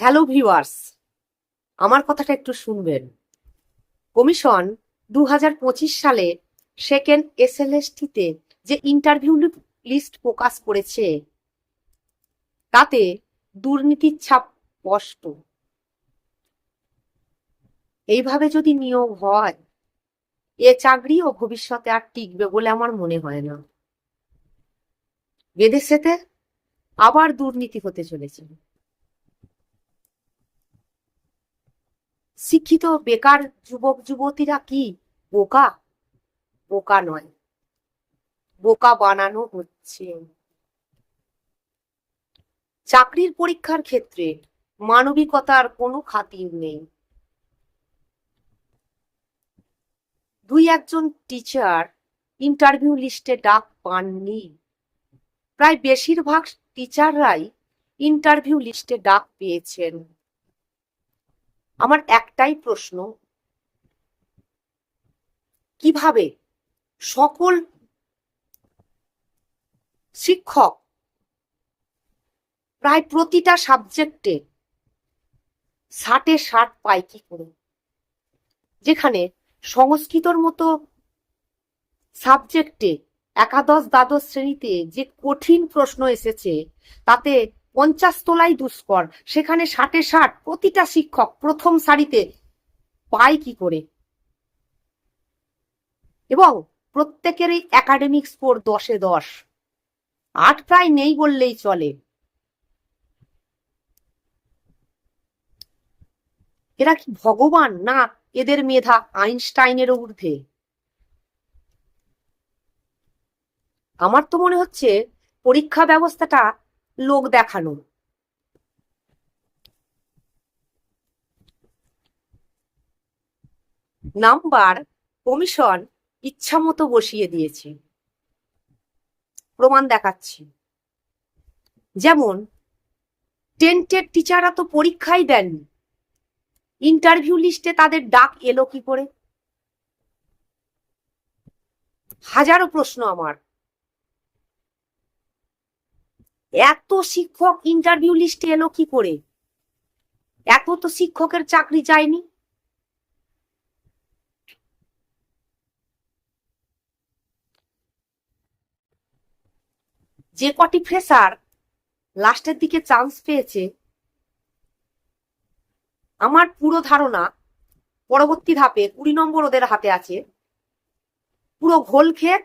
Hello viewers আমার কথাটা একটু শুনবেন। কমিশন দু সালে সেকেন্ড এসএলএসটিতে যে ইন্টারভিউ লিস্ট প্রকাশ করেছে, তাতে দুর্নীতির ছাপ স্পষ্ট। এইভাবে যদি নিয়োগ হয়, এ চাকরি ও ভবিষ্যতে আর টিকবে বলে আমার মনে হয় না। বিদেশেতে আবার দুর্নীতি হতে চলেছে। শিক্ষিত বেকার যুবক, যুবতীরা কি বোকা? বোকা নয়। বোকা বানানো হচ্ছে। চাকরির পরীক্ষার ক্ষেত্রে মানবিকতার কোনো খাতির নেই। দুই একজন টিচার ইন্টারভিউ লিস্টে ডাক পাননি। প্রায় বেশিরভাগ টিচাররাই ইন্টারভিউ লিস্টে ডাক পেয়েছেন। আমার একটাই প্রশ্ন, কীভাবে সকল শিক্ষক প্রায় প্রতিটা সাবজেক্টে ষাটে ষাট পায় কি করে? যেখানে সংস্কৃতর মতো সাবজেক্টে একাদশ দ্বাদশ শ্রেণীতে যে কঠিন প্রশ্ন এসেছে, তাতে পঞ্চাশ তোলাই দুষ্কর। সেখানে ষাটে ষাট প্রতিটা শিক্ষক প্রথম সারিতে পায় কি করে? এবং প্রত্যেকেরই একাডেমিক স্কোর দশে দশ। আট প্রায় নেই বললেই চলে। এরা কি ভগবান? না, এদের মেধা আইনস্টাইনের ঊর্ধ্বে। আমার তো মনে হচ্ছে পরীক্ষা ব্যবস্থাটা লোক দেখানো। নাম্বার কমিশন ইচ্ছামতো বসিয়ে দিয়েছে। প্রমাণ দেখাচ্ছি। যেমন টেন্টের টিচাররা তো পরীক্ষাই দেননি। ইন্টারভিউ লিস্টে তাদের ডাক এলো কি করে? হাজারো প্রশ্ন আমার। এত শিক্ষক ইন্টারভিউ লিস্টে এলো কি করে? এত তো শিক্ষকের চাকরি যায়নি। যে কটি ফ্রেশার লাস্টের দিকে চান্স পেয়েছে, আমার পুরো ধারণা পরবর্তী ধাপে কুড়ি নম্বর ওদের হাতে আছে। পুরো ঘোল খেয়ে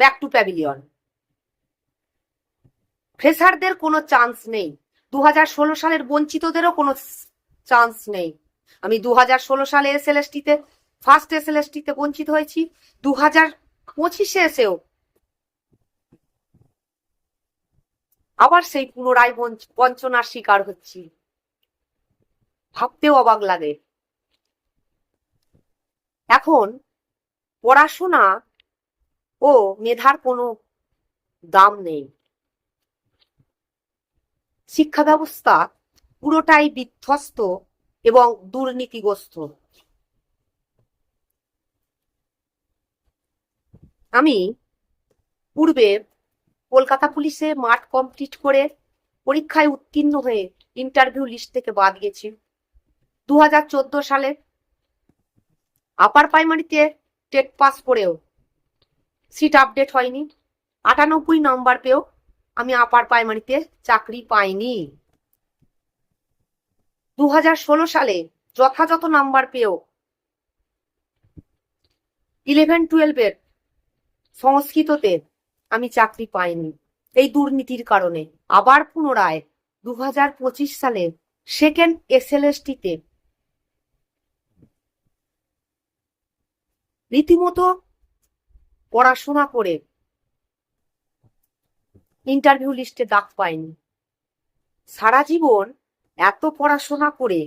ব্যাক টু প্যাভিলিয়ন ফ্রেশারদের কোনো চান্স নেই। দু হাজার ষোলো সালের বঞ্চিতদেরও কোনো চান্স নেই। আমি দু হাজার ষোলো সালে এসএলএসটিতে ফার্স্ট এসএলএসটিতে বঞ্চিত হয়েছি। দু হাজার পঁচিশে এসেও আবার সেই পুনরায় বঞ্চনার শিকার হচ্ছি। ভাবতেও অবাক লাগে। এখন পড়াশোনা ও মেধার কোনো দাম নেই। শিক্ষা ব্যবস্থা পুরোটাই বিধ্বস্ত এবং দুর্নীতিগ্রস্ত। আমি পূর্বে কলকাতা পুলিশে মাঠ কমপ্লিট করে পরীক্ষায় উত্তীর্ণ হয়ে ইন্টারভিউ লিস্ট থেকে বাদ গেছি। দু হাজার চোদ্দ সালে আপার প্রাইমারিতে টেট পাস করেও সিট আপডেট হয়নি। আটানব্বই নাম্বার পেয়েও আমি আপার প্রাইমারিতে চাকরি পাইনি। দু হাজার ষোলো সালে যথাযথ নাম্বার পেয়েও ইলেভেন টুয়েলভের সংস্কৃততে আমি চাকরি পাইনি। এই দুর্নীতির কারণে আবার পুনরায় দু হাজার পঁচিশ সালে সেকেন্ড এসএলএসটিতে রীতিমতো পড়াশোনা করে ইন্টারভিউ লিস্টে ডাক পাইনি। সারা জীবন এত পড়াশোনা করে,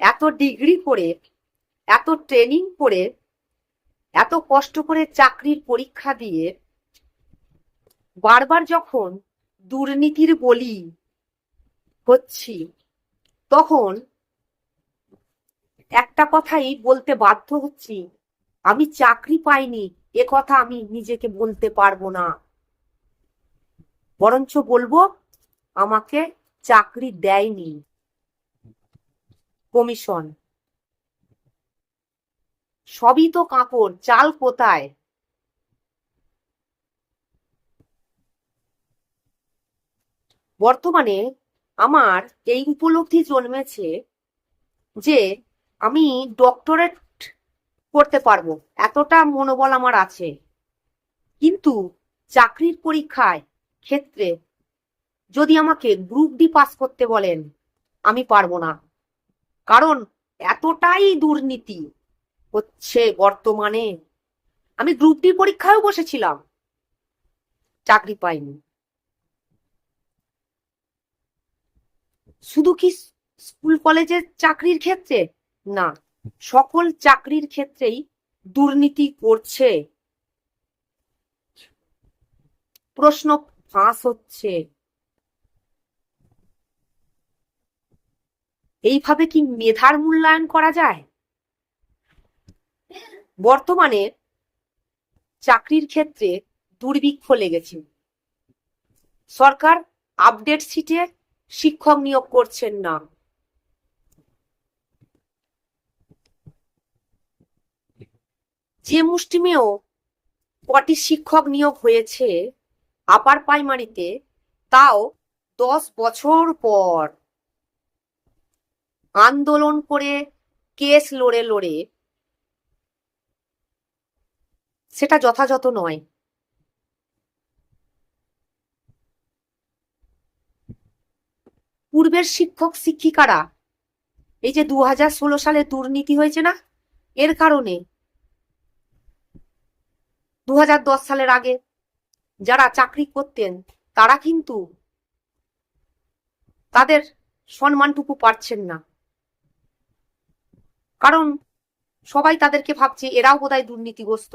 এত ডিগ্রি করে, এত ট্রেনিং করে, এত কষ্ট করে চাকরির পরীক্ষা দিয়ে বারবার যখন দুর্নীতির বলি হচ্ছি, তখন একটা কথাই বলতে বাধ্য হচ্ছি, আমি চাকরি পাইনি, এ কথা আমি নিজেকে বলতে পারব না। বরঞ্চ বলব, আমাকে চাকরি দেয়নি। কমিশন। সবই তো কাঁকড় চাল কোথায়? বর্তমানে আমার এই উপলব্ধি জন্মেছে যে আমি ডক্টরেট করতে পারব, এতটা মনোবল আমার আছে। কিন্তু চাকরির পরীক্ষায় ক্ষেত্রে যদি আমাকে গ্রুপ ডি পাস করতে বলেন, আমি পারব না। কারণ এতটাই দুর্নীতি হচ্ছে বর্তমানে। আমি গ্রুপ ডি পরীক্ষায়ও বসেছিলাম, চাকরি পাইনি। শুধু কি স্কুল কলেজের চাকরির ক্ষেত্রে? না, সকল চাকরির ক্ষেত্রেই দুর্নীতি করছে। প্রশ্ন ফাঁস হচ্ছে। এইভাবে কি মেধার মূল্যায়ন করা যায়? বর্তমানে চাকরির ক্ষেত্রে দুর্ভিক্ষ লেগেছে। সরকার আপডেট সিটে শিক্ষক নিয়োগ করছেন না। যে মুষ্টিমেয় কটি শিক্ষক নিয়োগ হয়েছে আপার প্রাইমারিতে তাও দশ বছর পর। আন্দোলন করে কেস লড়ে লড়ে, সেটা যথাযথ নয়। পূর্বের শিক্ষক শিক্ষিকারা, এই যে দু হাজার ষোলো সালে দুর্নীতি হয়েছে না? এর কারণে। দু হাজার দশ সালের আগে যারা চাকরি করতেন, তারা কিন্তু তাদের সম্মানটুকু পাচ্ছেন না। কারণ সবাই তাদেরকে ভাবছে, এরাও বোধহয় দুর্নীতিগ্রস্ত।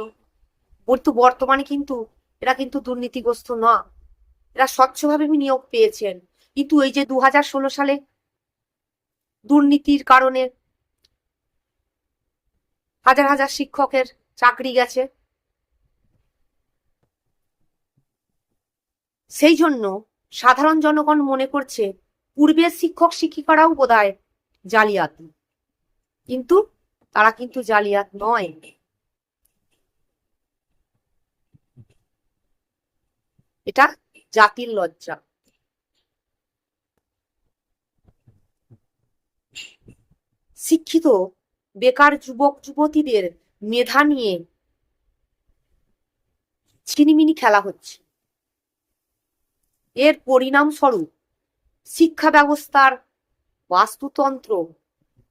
কিন্তু বর্তমানে কিন্তু এরা কিন্তু দুর্নীতিগ্রস্ত না। এরা স্বচ্ছভাবে নিয়োগ পেয়েছেন। কিন্তু এই যে দু হাজার ষোলো সালে দুর্নীতির কারণে হাজার হাজার শিক্ষকের চাকরি গেছে সেই জন্য সাধারণ জনগণ মনে করছে পূর্বের শিক্ষক শিক্ষিকারাও বোধহয় জালিয়াতি। কিন্তু তারা কিন্তু জালিয়াত নয়। এটা জাতির লজ্জা। শিক্ষিত বেকার যুবক, যুবতীদের মেধা নিয়ে ছিনিমিনি খেলা হচ্ছে। এর পরিণামস্বরূপ শিক্ষা ব্যবস্থার বাস্তুতন্ত্র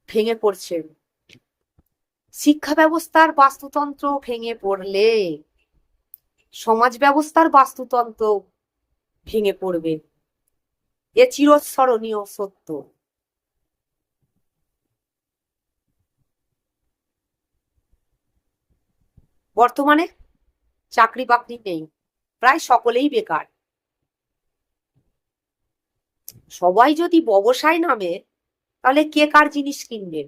ভেঙে পড়ছে। শিক্ষা ব্যবস্থার বাস্তুতন্ত্র ভেঙে পড়লে সমাজ ব্যবস্থার বাস্তুতন্ত্র ভেঙে পড়বে। এ চিরস্মরণীয় সত্য। বর্তমানে চাকরি বাকরি নেই। প্রায় সকলেই বেকার। সবাই যদি ব্যবসায় নামে, তাহলে কে কার জিনিস কিনবে?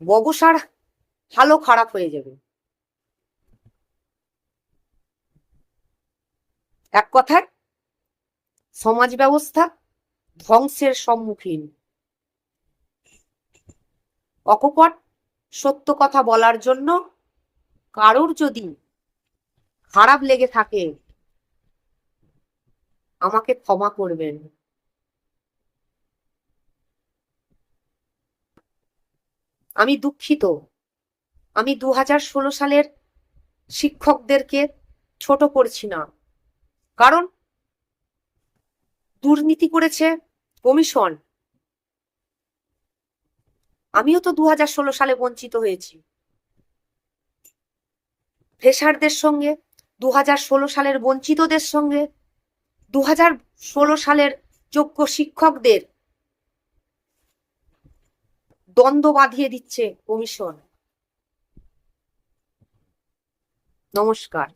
ব্যবসার ভালো খারাপ হয়ে যাবে। এক কথায়, সমাজ ব্যবস্থা ধ্বংসের সম্মুখীন। অকপট, সত্য কথা বলার জন্য কারোর যদি খারাপ লেগে থাকে আমাকে ক্ষমা করবেন। আমি দুঃখিত। আমি দু হাজার ষোলো সালের শিক্ষকদেরকে ছোট করছি না। কারণ দুর্নীতি করেছে কমিশন। আমিও তো দু হাজার ষোলো সালে বঞ্চিত হয়েছি। ফ্রেশারদের সঙ্গে দু হাজার ষোলো সালের বঞ্চিতদের সঙ্গে দু হাজার ষোলো সালের যোগ্য শিক্ষকদের দ্বন্দ্ব বাঁধিয়ে দিচ্ছে কমিশন। নমস্কার।